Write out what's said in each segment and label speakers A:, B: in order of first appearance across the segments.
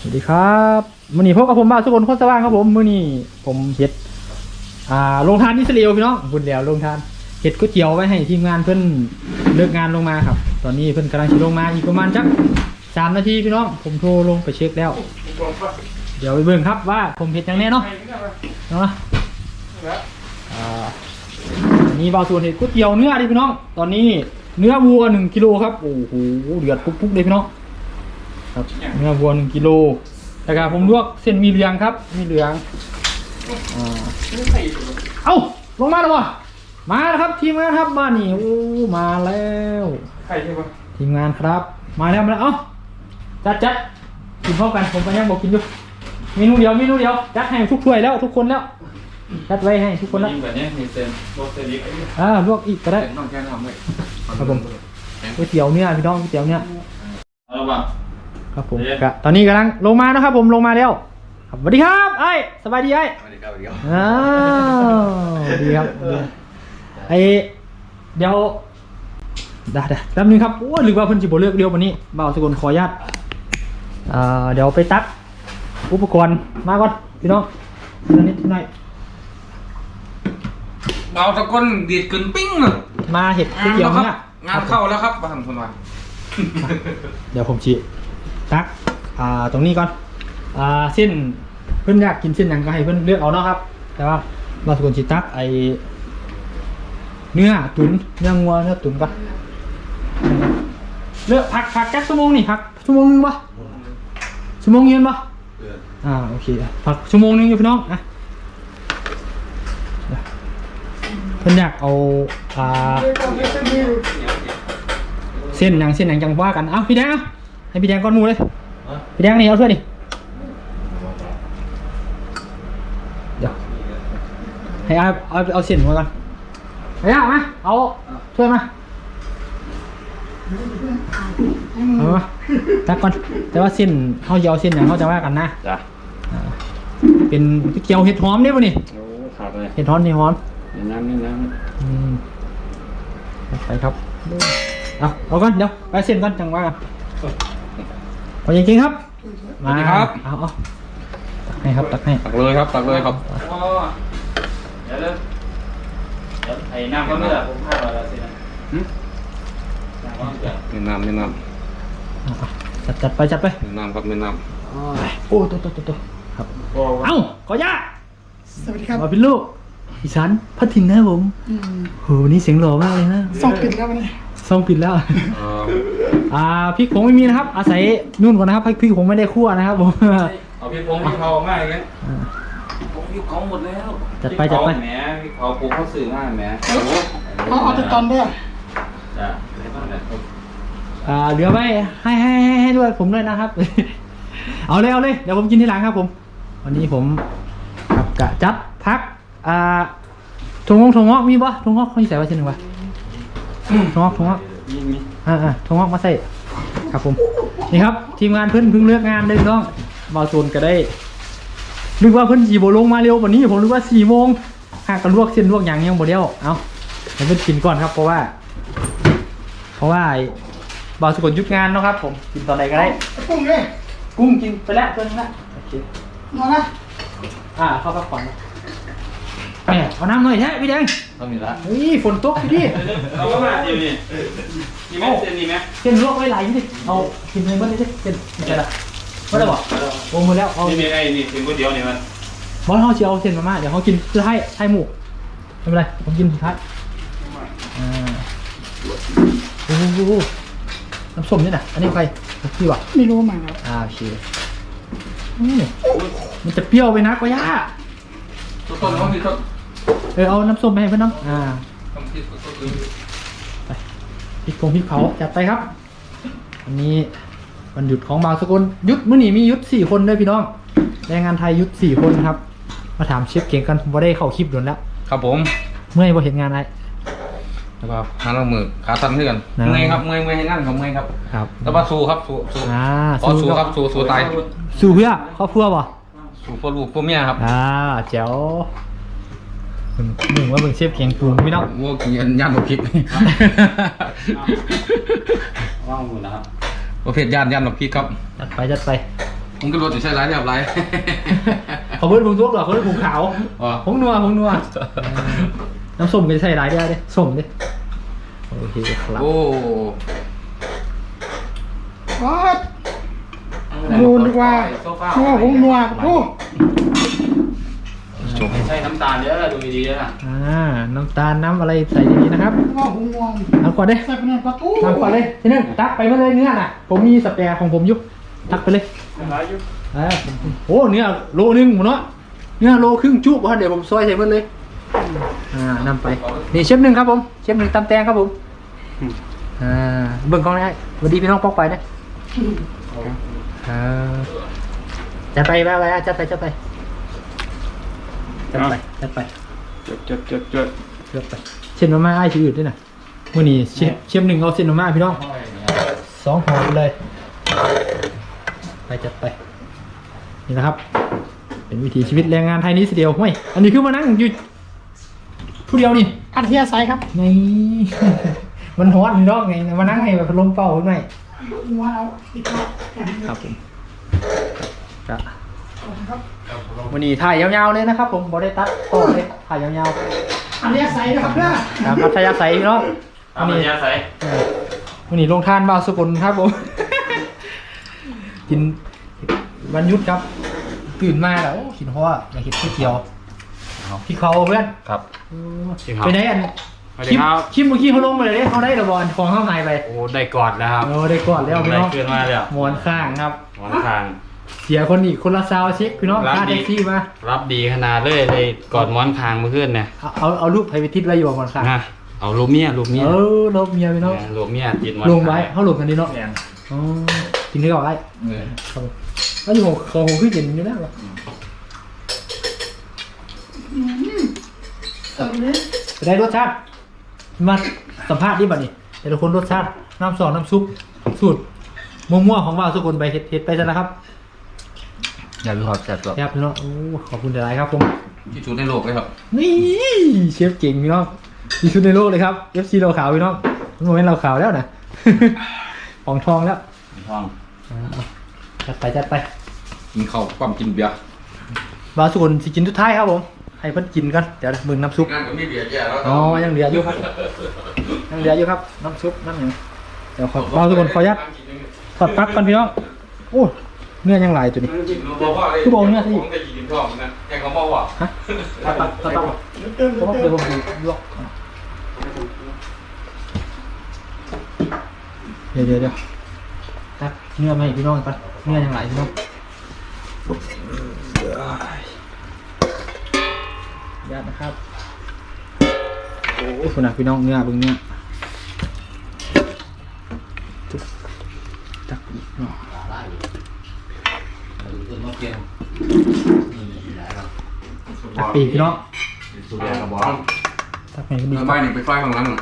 A: สวัสดีครับมือนี้พบกับผมบ้าสุกลคนสว่างครับผมมือนี้ผมเฮ็ดอ่าโรงทานอิสราเอลพี่น้องบุญแล้วโรงทานเฮ็ดก๋วยเตี๋ยวไว้ให้ทีมงานเพื่อนเลิกงานลงมาครับ ตอนนี้เพื่อนกำลังชิลงมาอีกประมาณจักสามนาทีพี่น้อง ผมโทรลงไปเช็คแล้ว เดี๋ยวไปเบิ่งครับว่าผมเฮ็ดยังแน่เนาะเนาะอ่านนี้บ่าส่วนเฮ็ดก๋วยเตี๋ยวเนื้อดิพี่น้อง ตอนนี้เนื้อวัวหนึ่งกิโลครับ โอ้โหเดือดปุ๊กๆเลยพี่น้อง ครับเนื้อวัวหนึ่งกิโลแล้วก็ผมลวกเส้นหมีเหลืองครับหมีเหลืองอ่าเอ้าลงมาแล้ววะมาแล้วครับทีมงานครับมานี่โอ้มาแล้ว
B: ไข่ใช่ปะ
A: ทีมงานครับ มาแล้วมาแล้วเอ้าจัดจัดกินพร้อมกันผมก็ยังบอกกินอยู่เมนูเดียวเมนูเดียวจัดให้ทุกถ้วยแล้วทุกคนแล้วจัดไว้ให้ทุกคนแล้ว
B: ยิ่งแบบนี้มีเซนโรสเตอรี่ก็ยิ่ง
A: อ่าลวกอีกก็ได้
B: เซนต้องแค่ทำเลย
A: ครับผมก๋วยเตี๋ยวเนื้อพี่น้องก๋วยเตี๋ยวเนื้อ
B: เอาละป่ะ
A: ครับผม
B: เดี๋ยว
A: ก็ตอนนี้กำลังลงมานะครับผมลงมาแล้วครับสวัสดีครับไอ้สบายดีไอ้
B: สวัสดีครับสวัสดีครับ
A: อ้าวดีครับดีไอเดี๋ยวได้ได้แป๊บนึงครับโอ้ยหรือว่าเพิ่นจิบเลือกเดียววันนี้บ่าวสกุลขออนุญาตอ่าเดี๋ยวไปตักอุปกรณ์มาก่อนพี่น้องทีละนิดทีละหน่อย
B: เราตะก้นดีดกึนปิ้งเลย
A: มาเห็ดก๋วยเตี๋ยว
B: ครั
A: เนี่ย
B: งานเข้าแล้วครับบ้านคนว่า
A: เดี๋ยวผมชี้ ตักอ่าตรงนี้ก่อนอ่าเส้นเพิ่นอยากกินเส้นหยังก็ให้เพิ่นเลือกเอาเนาะครับ แต่ว่าบ่าวสกุลจิตักไอเนื้อตุ๋นเนื้องัวเนื้อตุ๋นก่อนเลือกพักพักแก๊กชั่วโมงนี่พักชั่วโมงนึงปะชั่วโมงเย็นปะอ่าโอเคพักชั่วโมงนึงอยู่พี่น้องอะเดี๋ยวเพิ่นอยากเอาอ่าเส้นหนังเส้นหนังจังว่ากัน เอ้าพี่แดงเอะ ให้พี่แดงก้อนหมูเลยพี่แดงนี่เอาถ้วยดิเดี๋ยวให้เอาเอาเอาเส้นมาก่อนเฮ้ยเอามาเอาถ้วยมาเอามาตักก่อนแต่ว่าเส้นเขาเยาเส้นอย่างเขาจะว่ากันนะ
B: จ้ะ
A: อ่าเป็นเกี๊ยวเห็ดหอมเนี่ยป่ะนี่
B: โอ้ขาดเลย
A: เห็ดหอมเห็ดหอม
B: นี่น้ำนี่น้
A: อืมไปครับเอาเอาก่อนเดี๋ยวไปเส้นก่อนจังว่ากัน เอาจริงๆครับำ
B: สวัสดีครับ
A: เอาเอาตักให้ครับ ตักให้
B: ตักเลยครับ ตักเลยครับเดี๋ยวเดี๋ยวไอ้น้ำก็ไม่ละผมพลาดมาแล้วสินะน้ำก็เดือด
C: มีน้ำมีน้
A: เอาเอาจัดจัดไปจัดไปำ
C: มีน้ำครับมีน้
A: โอ้ยโอ้ตัวตัวตัวตัวครับ
B: โอ้
A: เอ้าขอย่า
D: สวัสดีครับ
A: มาเป็นลูกอีสานพัทินนะครับผม
D: อืม
A: โหวันนี้เสียงหล่อมากเลยนะ
D: สองปิดแล้ววันนี้
A: ซ่อมปิดแล้วำ
C: เอ่อ
A: อ่าพริกผงไม่มีนะครับ อาศัยนุ่นก่อนนะครับพริกผงไม่ได้คั่วนะครับผม
B: เอาพี่พงพี่เผาง่ายเลยผมพี่เผาหมดแล้ว
A: จัดไปจัดไป
B: แหมพี่เผาปูเขาสื่อง่ายแหม
D: เอาเอาแต่ตอนด้วย
B: จ้ะ
A: อ่าเหลือไว้ให้ให้ให้ให้ด้วยผมด้วยนะครับ เอาเลยเอาเลยเดี๋ยวผมกินทีหลังครับผม วันนี้ผมกับกะจัดพักอ่าทงงอกทงงอกมีปะทงงอกเขาใส่ไว้ชิ้นหนึ่งปะทงงอกทงงอก
B: มีมี
A: อ่าอ่าทงงอกมาใส่ครับผมนี่ครับ ทีมงานเพิ่นเพิ่งเลือกงานได้พี่น้องเบาโซนก็ได้นึกว่าเพิ่นสีโบลงมาเร็วกว่านี้ผมนึกว่าสี่โมงหากกันลวกเส้นลวกอย่างยังบ่เดียวเอาเดี๋ยวเพิ่นกินก่อนครับเพราะว่า เพราะว่าไอ้เบาสกุลหยุดงานเนาะครับ ผมกินตอนไหนก็ได้
D: กุ้งเลย
A: กุ้งกินไปแล้วตัวนึงละโอเคน
D: อนนะ
A: อ่าเข้าพักผ่อนนะ แม่เอาน้ำหน่อยแท้พี่แดง
B: ต้องมีละ
A: เฮ้ยฝนตกพี่ดิ
B: เราก็มาดีนี่มีไหมเส้นนี้ไหม
A: เส้นลวกไว้ไหลดิเอากินเลยเมื่อไหร่ดิเส้นเส้นละเมื่อไหร่บอกโอ้หมดแล้วเอา
B: นี่มีไอ้นี่ถึงก๋วยเตี๋ยวนี่มัน
A: บอสเขาเชียวเส้นมาม่าเดี๋ยวเขากินเพื่อให้ให้หมูไม่เป็นไรผมกินสุดท้ายอ่าโอ้โหน้ำส้มนี่นะอันนี้ของใครพี่วะ
D: ไม่รู้มาครับ
A: อ่าโอเคอืมมันจะเปรี้ยวไปนะกว่าย่า
B: ต้นต้นเขาคือเขา
A: เออเอาน้ำส้มไปให้เพื่อนน้องอ่า
B: ต้องคิดก็คือ
A: พริกผงพริกเผาจัดไปครับวันนี้วันหยุดของบางสกุลหยุดมื้อนี้มีหยุดสี่คนด้วยพี่น้องแรงงานไทยหยุดสี่คนครับ มาถามเชฟเก่งกันผมว่าได้เข้าคลิปโดนแล้ว
C: ครับผม
A: เมื่อยพอเห็นงานไอ้
C: แล้วก็หาลงมือขาสั้นขึ้นกัน
A: นะ
C: เมื่อยครับเมื่อยเมื่อยให้นั่งครับเมื่อยครับ
A: ครับ
C: แต่ว่าสู้ครับสู้สู้
A: อ่า
C: ขอสู้ครับสู้สู้ตาย
A: สู้เพื่อครอบครัวป่ะ
C: สู้เพื่อลูกเพื่อเมียครับ
A: อ่าแจ๋ว หนึ่งหนึ่งว่าเบิ่งเชฟเก่งปรุงพี่น้อง
C: วัวกินย่านบกพริก
B: ว่างหมดนะครับ
C: ประเภทย่านย่านบกพริกครับ
A: จัดไปจัดไป
C: ผมก็รถจะใช้ร้ายแทบไร
A: เขาเพิ่นผงซุปเหรอเขาเพิ่นผงขาว
C: อ๋อ
A: ผงนัวผงนัวน้ำส้มก็จะใส่หลายได้เด้ส้มเด้โอเคครับ
C: โอ้
D: วัดดูดีกว่านัวผมนัวโอ้
B: ไม่ใช่น้ำตาลเด้อดูดีๆนะ
A: อ่า น้ำตาลน้ำอะไรใส่ดีๆนะครับ
D: นัวผมนัว
A: ทำก่อนเด้
D: ใส่เป็นประตู
A: ทำก่อนเลยทีนึงตักไปมาเลยเนื้อน่ะ ผมมีสเปรย์ของผมอยู่ตักไปเลยอ่าโอ้เนื้อโลนึงหมดเนาะเนื้อโลครึ่งจุบวะเดี๋ยวผมซอยใส่หมดเลย อ่านำไป นี่เชฟหนึ่งครับผม เชฟหนึ่งตำแตงครับผม อ่า เบิ่งกล้องได้สวัสดีพี่น้องปอกไปนะอ่าจัดไปแบบอะไรอะจัดไปจัดไป จัดไปจัดไป
B: จดจดจดจด
A: เลือกไปเช่นมาม่าไอ้ชื่ออื่นด้วยนะมื่อนี้เชฟเชฟหนึ่งเอาเส้นมาม่าพี่น้องสองห่อไปเลย ไปจัดไป นี่นะครับ เป็นวิถีชีวิตแรงงานไทยนี้สิเดียวห้วยอันนี้คือมานั่งอยู่ผู้เดียวนี่
D: อัธยาศัยครับ
A: ไงมันฮอตพี่น้องไงมานั่งให้แบบพัดลมเป่าขึ้นไหม
D: นัวเอาอีกแล้ว
A: ครับผมจะ
D: ครับ
A: วันนี้ถ่ายยาวๆเลยนะครับ ผมบอได้ตัดต่อเลยถ่ายยาว
D: อัธยาศัยนะครับเด้อ
A: ๆตามอัธยาศัยพี่น้อง
B: ตามอัธยาศัย
A: เออวันนี้ลงทานบาวสกุลครับผม กินวันหยุดครับ ตื่นมาแล้วโอ้กินเพราะว่าอยากกินก๋วยเตี๋ยวพี่เขาเพื่อน
B: ครับ
A: ไปไหนอัน
B: สวัส
A: ค
B: ดี
A: ลิป
B: ครับ
A: คลิปเมื่อกี้เขาลงไปเลยเนี่ยเขาได้ระบอลของข้างในไป
B: โอ้ ได้กอดแล้วครับ
A: โอ้ได้ก่อนแล้วพี่น้อง
B: ได้ขึ้นมาแล้ว
A: หมอนข้างครับ
B: หมอนทาง
A: เสียคนอีกคนละซาวเช็คพี่น้อง
B: รับ
A: ค่า
B: ดี
A: แท็กซี่มา
B: รับดีขนาดเลยเลยกอดหมอนคางเมื่อคืนเนี่ย
A: เอาเอาเอารูปไพไปทิศไว้อยู่บนหมอนข้าง
B: นะเอาลูกเมียลูกเมีย
A: เออลบเมียพี่น้อง
B: ลูกเมียติดหมอน
A: ลงไว้เขาลงกันดีเนาะ
B: แม่น
A: อ๋อกินได้ก่อนไอ้
C: เออ
A: ครับผมแล้วอยู่ของของผมคือเย็นอยู่แล้วเหรอ
D: เออเนี่ย
A: ไปได้รสชาติมาสัมภาษณ์ดิบัดนี้แต่ละคนรสชาติน้ำซอสน้ำซุปสูตรมั่วๆของว่าวสุกลไปเฮ็ดเฮ็ดไปซะนะครับ
C: อย่าลืมขอบแซ่บตัว
A: ครับพี่น้องโอ้ขอบคุณหลายๆครับผม
C: ที่สุดในโลกเลยครับ
A: นี่เชฟเก่งพี่น้องดีสุดในโลกเลยครับ FC เราขาวพี่น้องมันโมเมนต์เราขาวแล้วนะ ของทองแล้ว
B: ท้อง
A: อ่าจัดไปจัดไป
C: กินข้าวความกินเบียร์
A: วาวสุกลสิกินทุดท้ายครับผมให้เพิ่นกินกันเดี๋ยวนะมึงน้ำซุป
C: งานก็มีเบียร์แย่แล้ว
A: อ๋อยังเหลืออยู่ครับยังเหลืออยู่ครับน้ำซุปน้ำหยังเดี๋ยวขอเราทุกคนขออนุญาตถอดปลั๊กก่อนพี่น้องโอ้ เนื้อยังหลายตัวนี้คือบอกเนี่ยสิ
C: ผมจะกินท้องนะแกงเขาบอกว่า
A: ฮะถอดปลั๊กถอดปลั๊กก่อน
D: เติม
A: เพราะว่า
D: เติ
A: เดี๋ยว
D: ม
A: ผมดูลวกเดี๋ยวเดี๋ยวเดี๋ยวตักเนื้อมาให้พี่น้องก่อนเนื้อยังหลายพี่น้องญาตนะครับโอ้คุณนะพี่น้องเนื้อเบึงเนื้อจุ๊บตักอีกเนาะ ตัก ปีกพี่น้อง
C: สุดยอดกระบอก
A: ตักไปก็ดี
C: เออไม่นี่ไปไฟข้างหลังน่ะ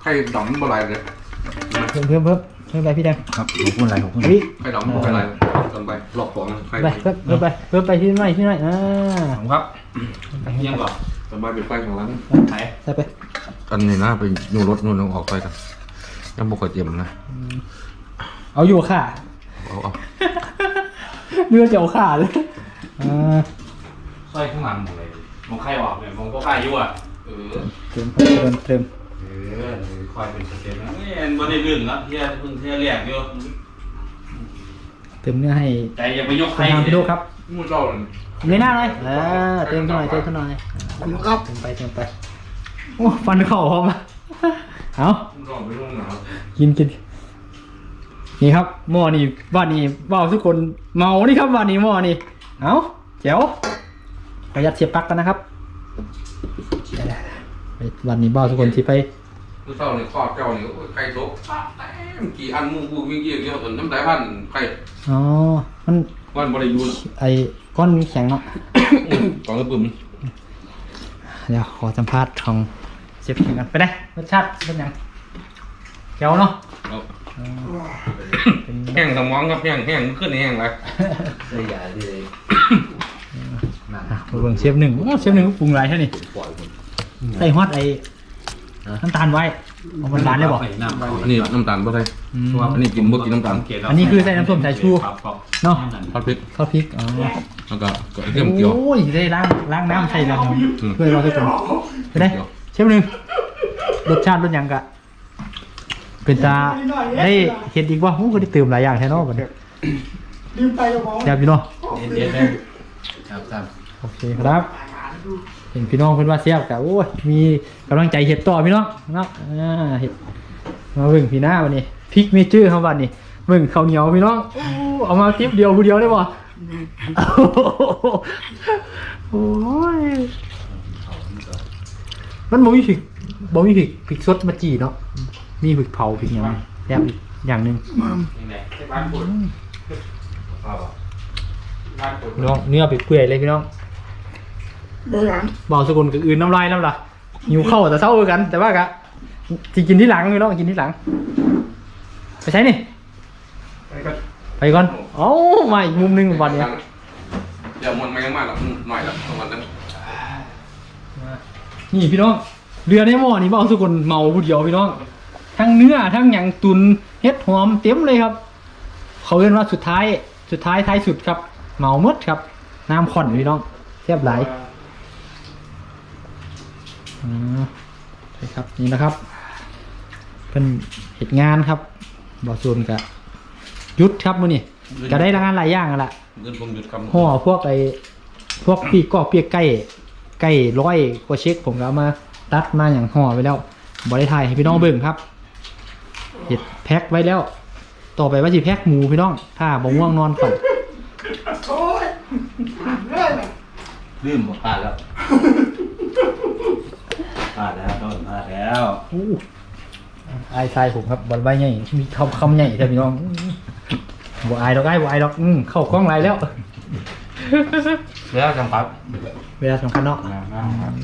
C: ไข่ดำบ่ไหลเลย
A: เพิ่มเพิ่มเพิ่มเพิ่มไปพี่แดง
C: ครับขอบคุณอะไรขอบคุณ
A: อันนี้
C: ไข่ดำบ่ไหลตอนไปรอบสองไข่
A: ไปเพิ่มเพิ่มไปเพิ่มไปที่ไหนที่ไหนอ่า
C: ผมครับ
A: ไป
B: เที่ยงก่อน
C: ตอนไปไปไฟข้างหลัง
B: ไหน
A: ใส่ไป
C: อันนี้นะไปอยู่รถนู่นต้องออกไปกันยังบ่เคยเตรียมนะ
A: เอาอยู่ค่ะ
C: เอาเอา
A: เนื้อเจียวขาเลยอ่า
B: ซอยข้างหลังหมดเลย มองไข่ออกเนี่ยมองก็ไข่อยู่อะเออ
A: เติมเติมเติม
B: เออคอยเป็นสเต็ปนะนี่อันบนได้ลื่นแล้วเที่ยเพิ่งเที่ยเรียกอยู่
A: เติมเนื้อให้
B: ใจอย่าไปยก
A: ทา
B: ไข่
A: งพี่ดูครับ
C: มูเจ้าเลย
A: ในหน้าเลยอ่าเติมเท่าไหร่เติมเท่าไหร่
D: ครับ
A: เติมไปเติมไปโอ้ฟันเข่าพร้อมอะเอา
C: มูเจ้าไปลงหนาว
A: กินกินนี่ครับหม้อนี่บ้านนี้บ้าวทุกคนเมานี่ครับบ้านนี้หม้อนี่เอาเจ๋ว ประหยัดเสียบปลั๊กกันนะครับไปวันนี้บ้าวทุกคนที่ไป
C: มูเจ้าเนี่ยครอบเจ้าเนี่ยโอ้ยไข่ตกแต้มกี่อันมูกูวิ่งเกี่ยวเกี่ยวจนน้ำตาพันไข่
A: อ๋อมัน
C: วันบริยูน
A: ไอ้ก้อนแข็งเนาะ
C: กองกระปุ่ม
A: เดี๋ยวขอสัมภาษณ์ของเชฟแข่งกันไปได้รสชาติเป็นยังเขียวเนาะ
C: เอา
A: อ๋อเป็น
C: แห้งสมองครับแห้งแห้งขึ้นแห้งเลย
A: อะมาเบิ่งเชฟหนึ่งโอ้เชฟหนึ่งก็ปรุงไรใช่นี่ใส่ฮอตไอ้น้ำตาลไว้เอามันหวานเลยบอก
B: ใส่น้ำ
C: อันนี้น้ำตาลบ่ได้
A: อืม
C: อันนี้กินบ่กินน้ำตาล
A: อันนี้คือใส่น้ำส้มสายชู
B: ครับครับ
A: เนาะ
C: ทอดพริก
A: ข้าวพริกอ๋อ
C: แล้วก็ก็ไอ้เทียมเกี๊ยว
A: โอ้ยได้ล้างล้างน้ำใส่แล้ว
C: อืม
A: เพื่อเราทุกคนไปได้เชฟหนึ่งรสชาติรสหยังกะ เป็นตาได้เห็ดอีกว่าโอ้ก็ได้เติมหลายอย่างแท้เนาะบัดนี้
D: ลืมไปกับหมอ
A: แซ่บพี่น้อง
B: เด็ดๆเลยครับครับ
A: โอเคครับ เห็นพี่น้องเพิ่นว่าแซ่บกะโอ้ยมีกำลังใจเห็ดต่อพี่น้องเนาะอ่าเห็ดมาเบิ่งพี่หน้าวันนี้พริกเมเจอร์ครับวันนี้เบิ่งข้าวเหนียวพี่น้องโอ้เอามาทิปเดียวผู้เดียวได้บ่โอ้ยมันบ่มีพริกบ่มีพริกพริกสดมาจีเนาะมีพริกเผาพริกหยังแซ่บอีกอย่างหนึง
B: นี่แหละใช่บ้านคุณบ้านคุณ
A: พี่น้องเนื้อเปื่อยๆเลยพี่น้อง
D: เบอร์หลัง
A: บอกสกุลกับอื่นน้ำลายน้ำละหิวเข้าวแต่เศร้าคือกัน แต่ว่ากะที่กินที่หลังพี่น้องกินที่หลังไปใช้นี่
C: ไปก็
A: ไปก่อนเอ้ามาอีกมุมหนึงวันเนี้ย
C: เดี๋ยวมันไม่ยังมากหรอกหน่อยละประมาณนั้น
A: นี่พี่น้องเรือในหม้อนี่บอกสกุลเมาผู้เดียวพี่น้องทั้งเนื้อทั้งหยังตุนเฮ็ดหอมเต็มเลยครับ เขาเรียกว่าสุดท้ายสุดท้ายท้ายสุดครับ เมาหมดครับน้ำข่อนพี่น้องแซ่บหลายอ่าใช่ครับนี่นะครับ เป็นเหตุงานครับบอส่วนกับยุดครับมื้อนี้ก็ได้รางานหลายอย่างนั่นแหละ
C: เงินผมหยุดคำ
A: ห่อพวกไอ้พวกปีกกอกเปียกไก่ไก่ร้อยกว่าเช็คผมก็เอามาตัดมาอย่างห่อไว้แล้วบริถ่ายให้พี่น้องเบิ่งครับเห็ดแพ็คไว้แล้ว ต่อไปว่าสิแพ็คหมูพี่น้อง ถ้าบ่ง่วงนอนก่อน
D: โอ้ยเรื่อยเลย
B: ลืมบอกพลาดแล้ว พลาดแล้วต้องพลาดแล้ว
A: อู้อายชายผมครับบอลใบใหญ่มีคำคำใหญ่แต่พี่น้องบ่อายดอกอายบ่อายดอกอืมเข้ากล้องไรแล้ว
B: แล้วจังปั๊บ
A: เวลาสำคัญเนาะ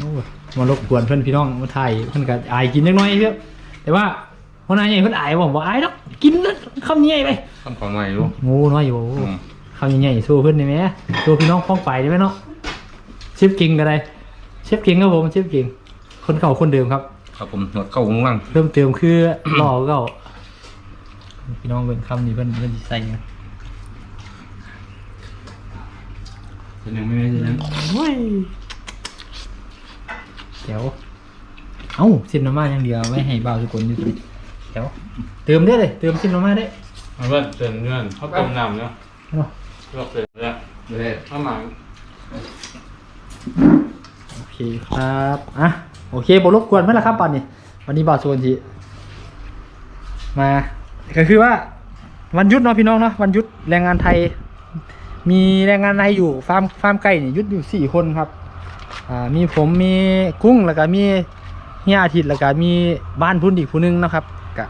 A: โอ้ยมารบกวนเพื่อนพี่น้องมาถ่ายเพื่อนก็อายกินนิดน้อยเพื่อนแต่ว่าคนอายใหญ่เพื่อนอายบอกว่าอายดอกกินแล้วคำใหญ่ไป
C: คำของใหม่รู้
A: งูน้อยอยู่
C: อืม
A: คำใหญ่ๆสู้เพื่อนได้ไหมสู้พี่น้องฟ้องไปได้ไหมเนาะเชฟเก่งก็ได้เชฟเก่งครับผมเชฟเก่ง คนเก่าคนเดิมครับ
C: ครับผมหนวดเข้าข้างล่าง
A: เริ่มเติมคือ หล่อเก่าพี่น้องเป็นคำนี้เพื่อนเพื่อนสิใส่นะ
B: เป็นยังไม่ได้เลยนะ
A: โอ้ยเดี๋ยวเอ้าเส้นมาม่าอย่างเดียวไว้ให้บ่าวทุกคนอยู่สิเดี๋ยวเติมได้เลยเติมเส้นมาม่าได้
B: เอาเพื่อนเตือนเพื่อนเขาต้มน้ำเนาะ
A: เนาะ
B: ลวกเสร็จแล้ว
C: เลย
B: ข้าวหมัก
A: โอเคครับอะ โอเคบรบกวนเพื่ะครับปันนี่วันนี้บ่าวโซนทีมาก็คือว่าวันหยุดเนาะพี่น้องเนาะวันหยุดแรงงานไทย มีแรงงานไทยอยู่ฟาร์มฟาร์มไก่เนี่ยหยุดอยู่สี่คนครับอ่ามีผมมีกุ้งแล้วก็มีเฮียอาทิตย์แล้วก็มีบ้านพุ่นอีกผู้หนึงนะครับกะ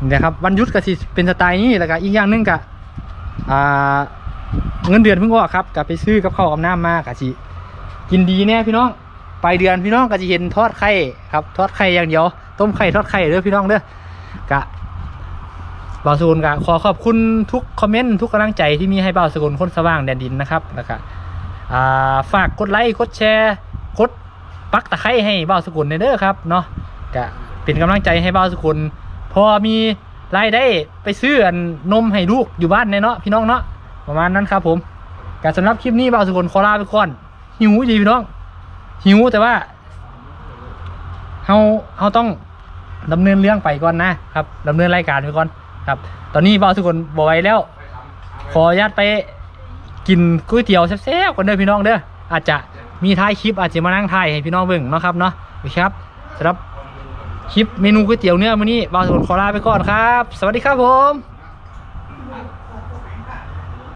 A: นี่นะครับวันหยุดก็สิเป็นสไตล์นี้แล้วก็อีกอย่างหนึงกะอ่าเงินเดือนเพิ่งออกครับก็ไปซื้อกับข้าวกับน้ำมากะสิกินดีแน่พี่น้อง ปลายเดือนพี่น้องก็จะเห็นทอดไข่ครับทอดไข่อย่างเดียว ต้มไข่ทอดไข่เด้อพี่น้องเด้อกะบ่าวสกุลกะขอขอบคุณทุกคอมเมนต์ทุกกำลังใจที่มีให้บ่าวสกุลคนสว่างแดนดินนะครับแล้วก็ฝากกดไลค์กดแชร์ กดปักตะไคร้ให้บ้าวสกุลในเด้อครับเนาะก็เป็นกำลังใจให้บ้าวสกุลพอมีรายได้ไปซื้ออนมให้ลูกอยู่บ้านในเนาะพี่น้องเนาะประมาณนั้นครับผมการสำหรับคลิปนี้บ้าวสกุลขอลาไปก่อนหิวดีพี่น้อง หิวแต่ว่าเฮาเฮาต้องดำเนินเรื่องไปก่อนนะครับดำเนินรายการไปก่อนครับ ตอนนี้เบ้าสกุลบอไหว้แล้ว ขออนุญาตไปกินก๋วยเตี๋ยวแซ่บๆกันเด้อพี่น้องเด้ออาจจะมีท้ายคลิปอาจจะมานั่งถ่ายให้พี่น้องเบิ่งเนาะครับเนาะโอเคครับสำหรับคลิปเมนูก๋วยเตี๋ยวเนื้อมื้อนี้บ่าวสกุลขอลาไปก่อนครับ สวัสดีครับผม